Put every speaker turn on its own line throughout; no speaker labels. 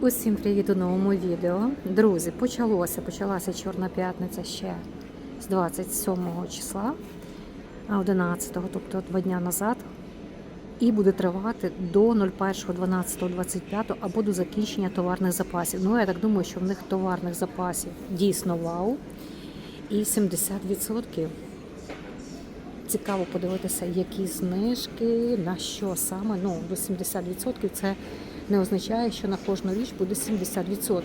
Усім привіт у новому відео. Друзі, почалося, почалася Чорна п'ятниця ще з 27 числа, а 11, тобто два дня назад. І буде тривати до 01.12.25 або до закінчення товарних запасів. Ну, я так думаю, що в них товарних запасів дійсно вау. І 70%. Цікаво подивитися, які знижки, на що саме. Ну, до 70% це не означає, що на кожну річ буде 70%.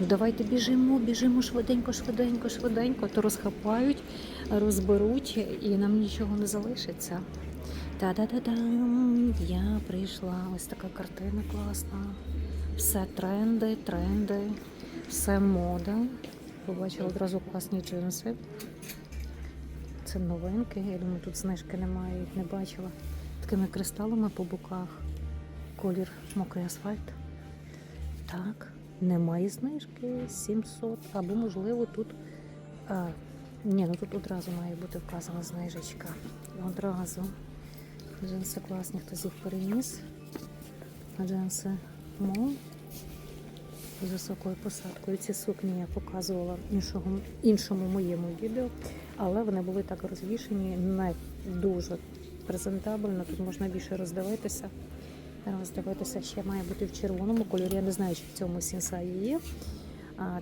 Ну, давайте біжимо, біжимо швиденько, швиденько, швиденько, то розхапають, розберуть і нам нічого не залишиться. Та-да-да-дам, я прийшла. Ось така картина класна. Все тренди, тренди, все мода. Побачила одразу класні джинси. Це новинки. Я думаю, тут знижки немає, їх не бачила. Такими кристалами по боках. Колір мокрий асфальт. Так, немає знижки 700. Або, можливо, тут. А, ні, ну тут одразу має бути вказана знижечка. Одразу. Джинси класні, хтось їх переніс. Джинси мол з високою посадкою. Ці сукні я показувала іншому, іншому моєму відео, але вони були так розвішені, не дуже презентабельно. Тут можна більше роздивитися. Роздивитися ще має бути в червоному кольорі. Я не знаю, чи в цьому сінсаї є.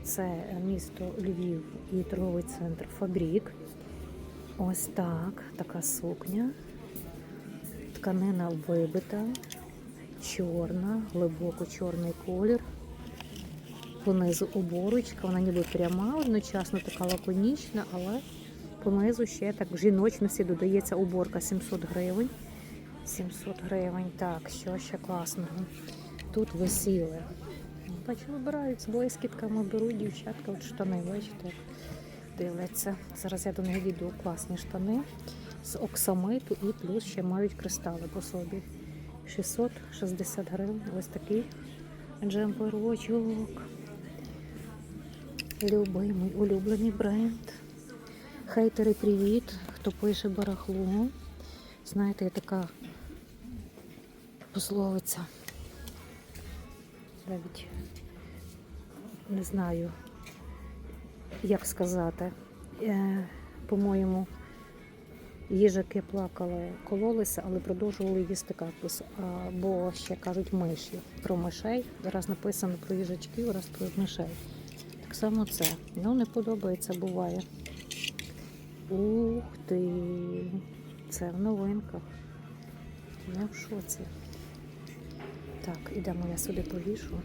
Це місто Львів і торговий центр Фабрік. Ось так, така сукня. Тканина вибита, чорна, глибоко чорний колір. Понизу оборочка, вона ніби пряма, одночасно така лаконічна, але понизу ще так в жіночності додається уборка 700 гривень. 700 гривень. Так, що ще класного? Тут висіли. Бачу, вибирають з блискітками, беруть дівчатка от штани, бачите, дивляться. Зараз я до них відео класні штани з оксамиту і плюс ще мають кристали по собі. 660 гривень. Ось такий джемперочок. Любимий, улюблений бренд. Хейтери, привіт! Хто пише барахло. Знаєте, є така пословиця. Навіть не знаю, як сказати. Е, по-моєму, їжаки плакали, кололися, але продовжували їсти кактус. Або ще кажуть миші про мишей. Раз написано про їжачків, раз про мишей. Так само це. Ну, не подобається, буває. Ух ти! Це в новинках. Я в шоці. Так, ідемо, я сюди повішу.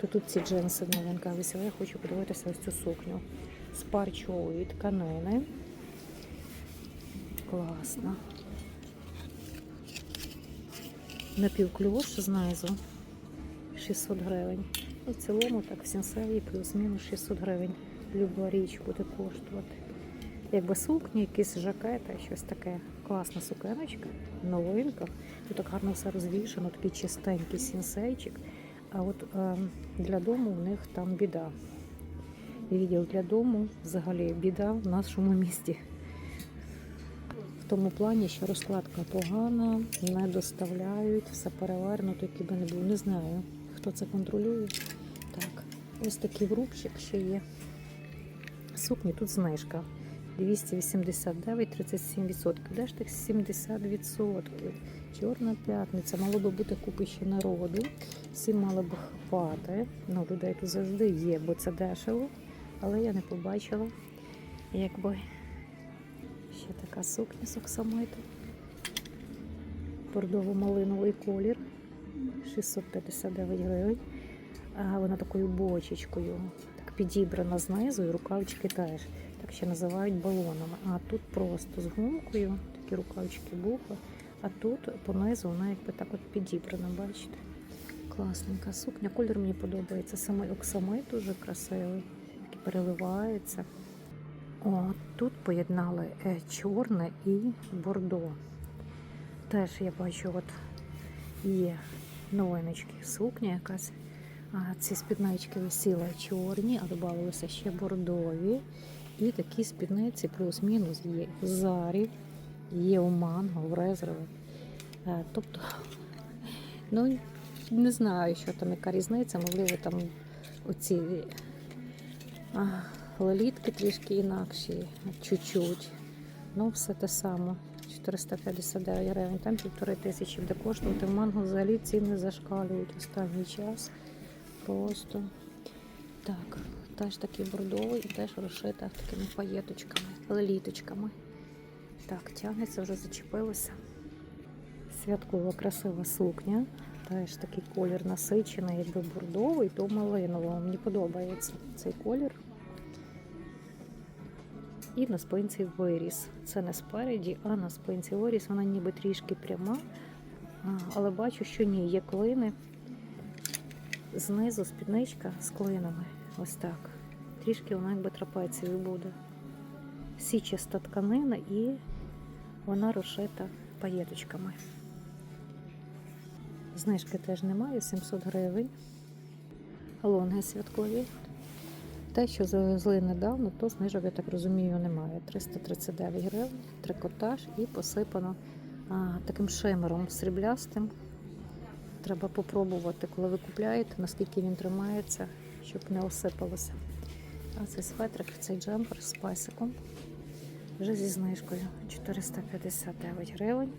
То тут ці джинси в новинках висіли. Я хочу подивитися ось цю сукню з парчової тканини. Класно. Напівкльош знизу 600 гривень. І в цілому так в сенсеї плюс-мінус 600 гривень. Люба річ буде коштувати. Якби сукні, якісь жакети, щось таке. Класна сукеночка, новинка. Тут так гарно все розвішено, такий чистенький сінсейчик. А от е, для дому в них там біда. Відділ для дому взагалі біда в нашому місті. В тому плані, що розкладка погана, не доставляють, все перевернуто, який би не був. Не знаю, хто це контролює. Так, ось такий врубчик ще є. Сукні тут знижка. 289, 37%. Де ж тих 70%? Чорна п'ятниця. Мало би бути купи ще народу. Всі мали б хапати. Ну, людей тут завжди є, бо це дешево. Але я не побачила, якби ще така сукня з оксамиту. Бордово-малиновий колір. 659 гривень. А вона такою бочечкою, так підібрана знизу, і рукавчики теж так ще називають балонами. А тут просто з гумкою, такі рукавчики буха. А тут понизу вона якби так от підібрана, бачите? Класненька сукня. Колір мені подобається. Саме оксамит дуже красивий, який переливається. О, тут поєднали е, чорне і бордо. Теж я бачу, от є новиночки, сукня якась. А ці спіднички висіли чорні, а додавалися ще бордові. І такі спідниці плюс-мінус є в є у манго, в резерві. Тобто, ну, Не знаю, що там, яка різниця, можливо, там оці а, лелітки трішки інакші, чуть-чуть. Ну, все те саме. 459 гривень, там півтори тисячі буде коштувати. В манго взагалі ціни зашкалюють останній час. Просто так, теж такий бордовий і теж розшита такими паєточками, леліточками. Так, тягнеться, вже зачепилося. Святкова красива сукня. Теж такий колір насичений, якби бордовий, то малиновий. Мені подобається цей колір. І на спинці виріс. Це не спереді, а на спинці виріс. Вона ніби трішки пряма, але бачу, що ні, є клини. Знизу спідничка з клинами. Ось так. Трішки вона якби трапецією буде. Січаста тканина і вона розшита паєточками. Знижки теж немає, 700 гривень. Лонги святкові. Те, що завезли недавно, то знижок, я так розумію, немає. 339 гривень, трикотаж і посипано а, таким шимером сріблястим. Треба попробувати, коли ви купляєте, наскільки він тримається, щоб не осипалося. А цей светрик, цей джемпер з пасиком. Вже зі знижкою 459 гривень.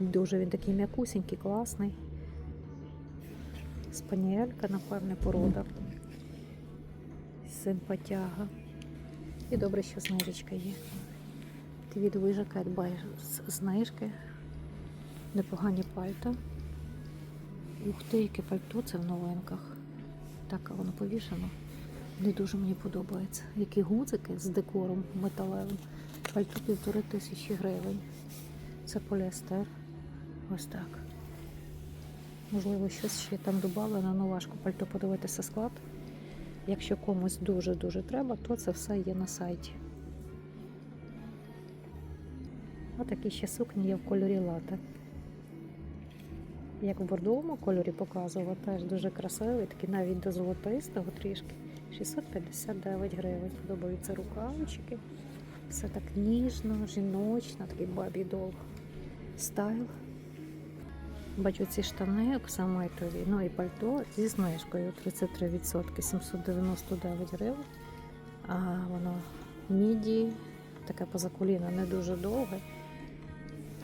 Дуже він такий м'якусенький, класний. Спаніелька, напевне, порода. Симпатяга. І добре, що знижечка є. Твідовий жакет без знижки. Непогані пальта. Ух ти, яке пальто це в новинках. Так, воно повішено. Не дуже мені подобається. Які гудзики з декором металевим. Пальто півтори тисячі гривень. Це поліестер. Ось так. Можливо, щось ще там додано, ну важко пальто подивитися склад. Якщо комусь дуже-дуже треба, то це все є на сайті. Отакі ще сукні є в кольорі лате. Як в бордовому кольорі показувала, теж дуже красивий, такий навіть до золотистого трішки. 659 гривень. Подобаються рукавички. Все так ніжно, жіночно, такий бабі дол стайл. Бачу ці штани оксамитові, ну і пальто зі знижкою 33%, 799 гривень. А воно міді, таке позакуліна, не дуже довге.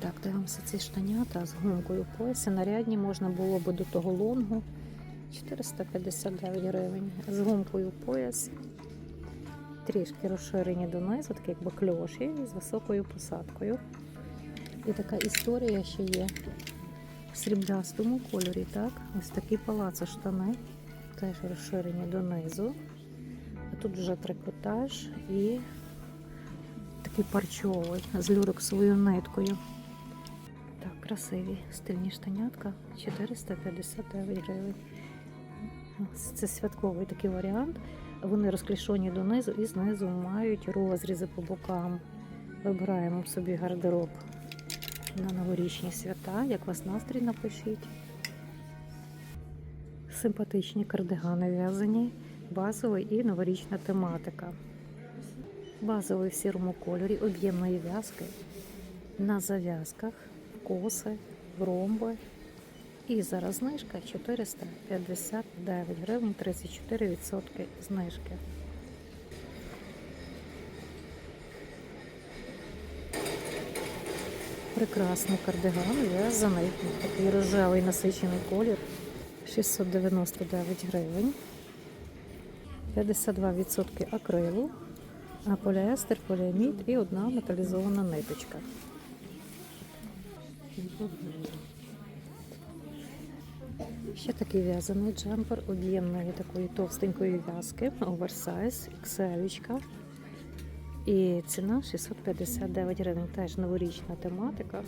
Так, дивимося ці штанята з гумкою в поясі. Нарядні можна було би до того лонгу. 459 гривень. З гумкою в поясі. Трішки розширені донизу, такі якби кльоші з високою посадкою. І така історія ще є в сріблястому кольорі, так? Ось такі палацо штани, теж розширені донизу. А тут вже трикотаж і такий парчовий з люрексовою ниткою. Красиві стильні штанятка 459 гривень. Це святковий такий варіант. Вони розклішені донизу і знизу мають розрізи по бокам. Вибираємо собі гардероб на новорічні свята. Як вас настрій напишіть. Симпатичні кардигани в'язані, базовий і новорічна тематика. Базовий в сірому кольорі, об'ємної в'язки на зав'язках, коси, ромби. І зараз знижка 459 гривень, 34% знижки. Прекрасний кардиган, в'язаний, такий рожевий насичений колір, 699 гривень, 52% акрилу, а поліестер, поліамід і одна металізована ниточка. Ще такий в'язаний джемпер об'ємної такої товстенької в'язки, оверсайз, XL. І ціна 659 гривень. Теж новорічна тематика.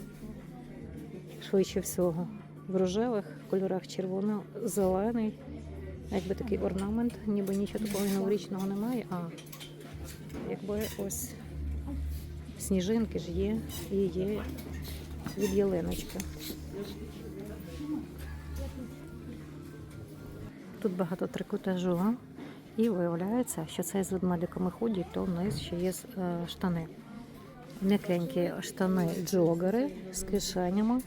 Швидше всього. В рожевих кольорах червоно-зелений. Якби такий орнамент, ніби нічого такого новорічного немає, а якби ось сніжинки ж є і є від ялиночки. Тут багато трикотажу. І виявляється, що це з ведмедиками ходять, то вниз ще є е, штани. М'якенькі штани джогери з кишенями.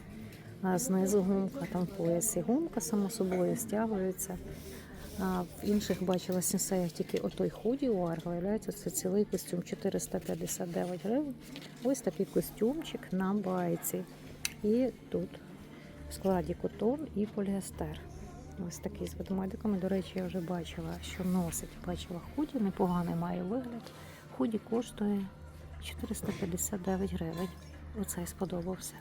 А знизу гумка, там в поясі гумка, само собою, стягується. А в інших бачила сенсеях тільки отой худі у Арг, виявляється, це цілий костюм 459 гривень. Ось такий костюмчик на байці. І тут в складі котон і поліестер. Ось такий з ведмедиками. До речі, я вже бачила, що носить. Бачила худі, непоганий має вигляд. Худі коштує 459 гривень. Оцей сподобався.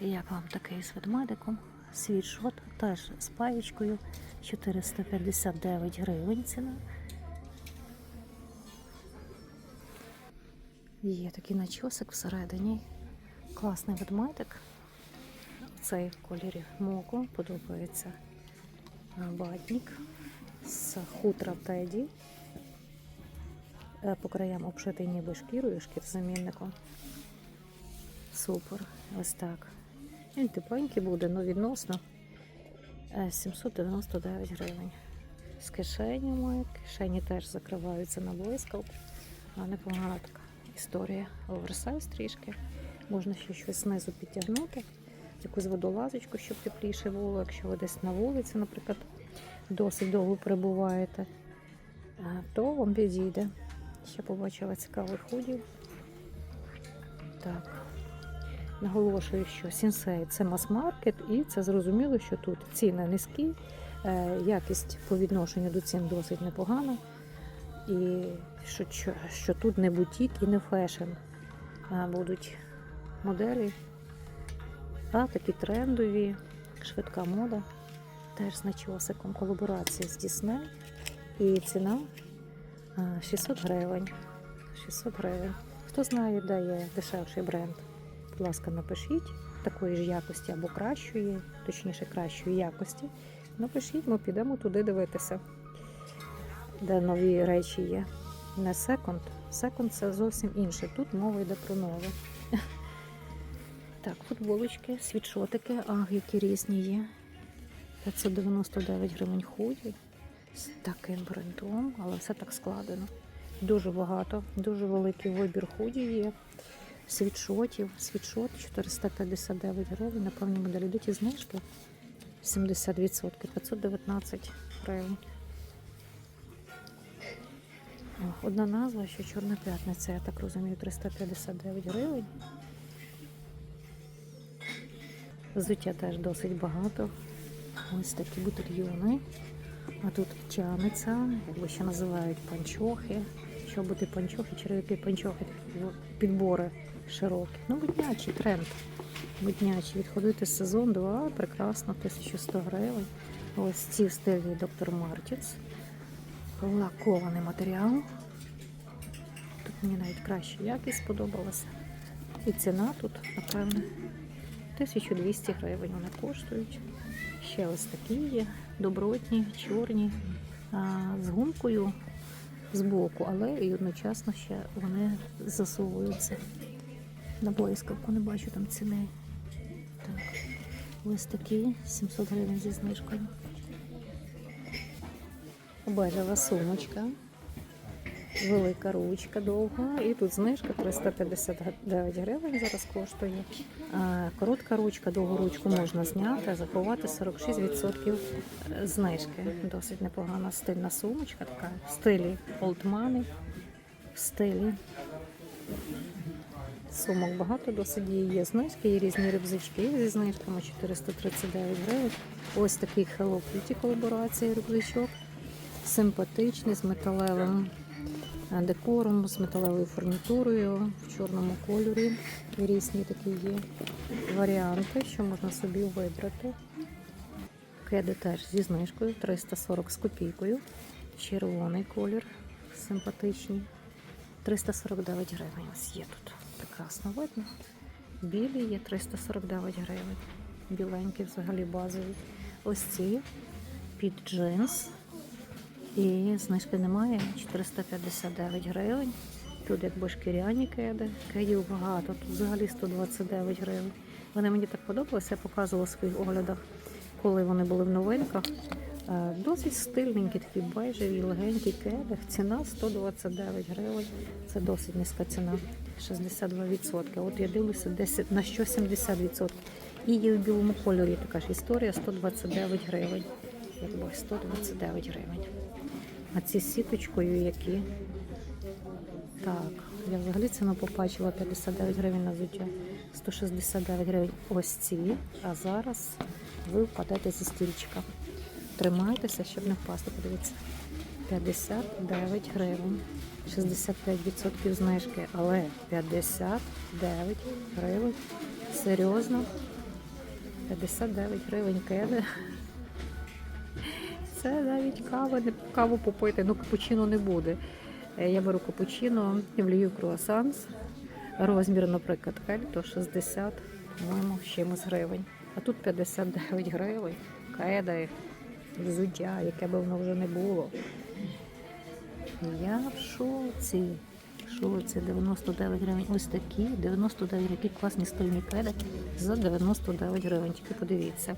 І як вам такий з ведмедиком? Світшот теж з паєчкою 459 гривень ціна. Є такий начосик всередині. Класний ведмедик. Цей в кольорі моку подобається батник з хутра теді. Е, По краям обшитий ніби шкірою, шкірзамінником. Супер. Ось так. Він тепленький буде, ну відносно 799 гривень. З кишенями. Кишені теж закриваються на блискавку. Непогана така історія. Оверсайз трішки. Можна ще щось знизу підтягнути. Якусь водолазочку, щоб тепліше було, якщо ви десь на вулиці, наприклад, досить довго перебуваєте, е, то вам підійде. Ще побачила цікавих ходів. Так. Наголошую, що сінсей це мас-маркет, і це зрозуміло, що тут ціни низькі, е, якість по відношенню до цін досить непогана. І що, що, що тут не бутік і не фешн. Будуть моделі, а такі трендові, швидка мода, теж з начосиком, колаборація з Disney. І ціна 600 гривень. 600 гривень. Хто знає, де є дешевший бренд? Будь ласка, напишіть такої ж якості або кращої, точніше кращої якості. Напишіть, ми підемо туди дивитися, де нові речі є. Не секонд. Секонд це зовсім інше. Тут мова йде про нове. Так, футболочки, світшотики, ах, які різні є. 599 гривень худі з таким брендом, але все так складено. Дуже багато, дуже великий вибір худі є. Світшотів, світшот 459 гривень, на певній моделі йдуть і знижки 70%, 519 гривень. Одна назва, що Чорна п'ятниця, я так розумію, 359 гривень. Взуття теж досить багато. Ось такі бутильйони. А тут тянеться, як ще називають панчохи. Чоботи панчохи, черевики панчохи, такі підбори широкі. Ну, моднячий тренд. Моднячий. Відходити сезон 2, прекрасно, 1100 гривень. Ось ці в стилі доктор Мартінс. Лакований матеріал. Тут мені навіть краща якість сподобалася. І ціна тут, напевне, 1200 гривень вони коштують. Ще ось такі є, добротні, чорні, з гумкою з боку, але і одночасно ще вони засовуються. На блискавку не бачу там ціни. Так. Ось такі 700 гривень зі знижкою. Бежева сумочка. Велика ручка довга. І тут знижка 359 гривень зараз коштує. Коротка ручка, довгу ручку можна зняти, заховати 46% знижки. Досить непогана стильна сумочка, така в стилі Old Money, в стилі. Сумок багато досить є. Є знижки, є різні рюкзачки зі знижками 439 гривень. Ось такий Hello Kitty колаборація рюкзачок. Симпатичний з металевим е, декором, з металевою фурнітурою в чорному кольорі. Різні такі є варіанти, що можна собі вибрати. Кеди теж зі знижкою 340 з копійкою. Червоний колір, симпатичний. 349 гривень. Ось є тут. Прекрасно видно. Білі є 349 гривень. Біленькі взагалі базові. Ось ці під джинс. І знижки немає. 459 гривень. Тут якби шкіряні кеди. Кедів багато. Тут взагалі 129 гривень. Вони мені так подобалися, я показувала в своїх оглядах, коли вони були в новинках. Е, Досить стильненькі, такі бежеві, легенькі кеди. Ціна 129 гривень. Це досить низька ціна. 62%. От я дивлюся, 10, на що 70%. І є в білому кольорі така ж історія 129 гривень. Якби 129 гривень. А ці сіточкою які? Так, я взагалі ціну побачила 59 гривень на взуття. 169 гривень ось ці. А зараз ви впадете зі стільчика. Тримайтеся, щоб не впасти. Подивіться. 59 гривень. 65% знижки, але 59 гривень. Серйозно? 59 гривень кеди. Це навіть кава, не каву попити, ну капучино не буде. Е, Я беру капучино, влію круасанс. Розмір, наприклад, L, то 60, по-моєму, чимось гривень. А тут 59 гривень. Кеди, взуття, яке би воно вже не було. Я в шоці. В шоці 99 гривень. Ось такі 99 які класні стильні кеди за 99 гривень. Тільки подивіться,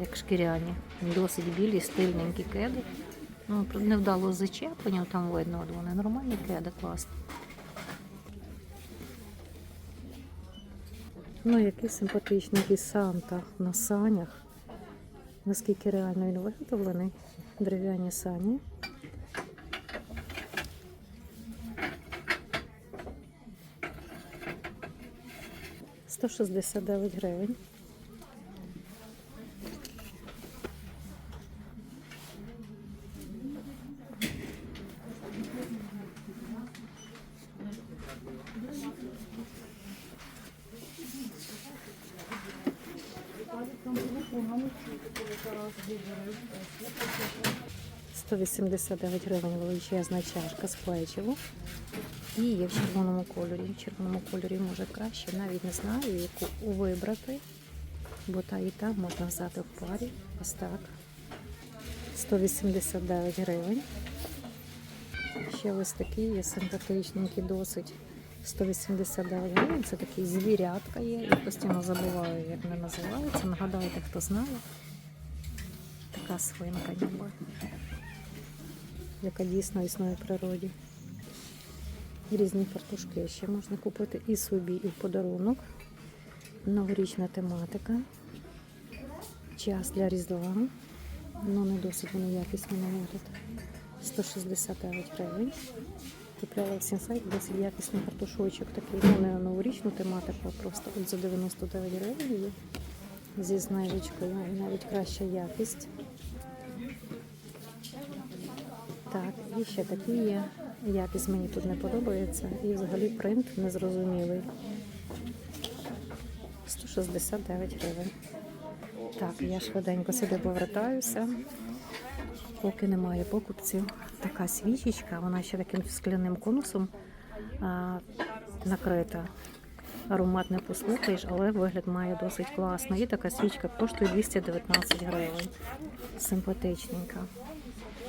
як шкіряні. Досить білі, стильненькі кеди. Ну, невдало з зачепленням, там видно, от вони нормальні кеди, класні. Ну, який симпатичний Санта на санях. Наскільки реально він виготовлений. Дерев'яні сані. Сто шістдесят дев'ять гривень. Сто вісімдесят дев'ять гривень величезна чашка з печивом. І є в червоному кольорі. В червоному кольорі може краще, навіть не знаю, яку вибрати, бо та і та можна взяти в парі. Ось так. 189 гривень. Ще ось такі є симпатичненькі досить. 189 гривень. Це такий звірятка є. Я постійно забуваю, як вони називаються. Нагадайте, хто знає. Така свинка ніби. Яка дійсно існує в природі. Різні фартушки ще можна купити і собі, і в подарунок. Новорічна тематика. Час для Різдва. Ну, не досить вони якісні наводять. 169 гривень. Купляла в Сінсайт досить якісний картошочок такий. Ну, не новорічну тематику, а просто от за 99 гривень. Зі знижечкою навіть краща якість. Так, і ще такі є. Якість мені тут не подобається. І взагалі принт незрозумілий. 169 гривень. Так, я швиденько сюди повертаюся. Поки немає покупців. Така свічечка, вона ще таким скляним конусом а, накрита. Аромат не послухаєш, але вигляд має досить класно. І така свічка коштує 219 гривень. Симпатичненька.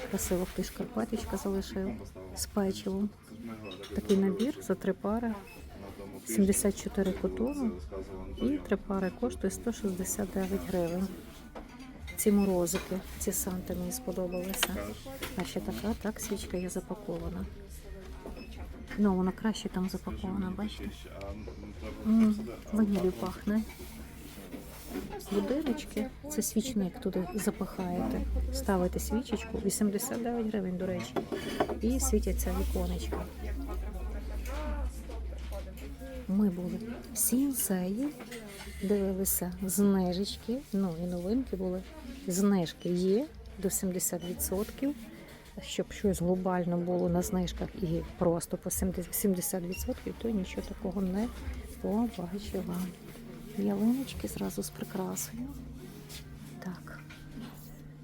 Красиво хтось шкарпеточка залишив з печивом. Такий набір за три пари. 74 котону. І три пари коштує 169 гривень. Ці морозики, ці санти мені сподобалися. А ще така, так, свічка є запакована. Ну, вона краще там запакована, бачите? М, Ванілі пахне. Будиночки, це свічник туди запахаєте. Ставите свічечку, 89 гривень, до речі. І світяться віконечка. Ми були в Сінсеї, дивилися знижечки, ну і новинки були. Знижки є до 70%. Щоб щось глобально було на знижках і просто по 70%, 70%, то нічого такого не побачила. Ялиночки зразу з прикрасою. Так,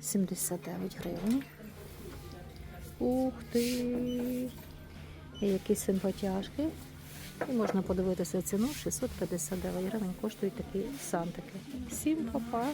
79 гривень. Ух ти! І які симпатяшки. І можна подивитися ціну 659 гривень коштують такі сантики. Всім па-па!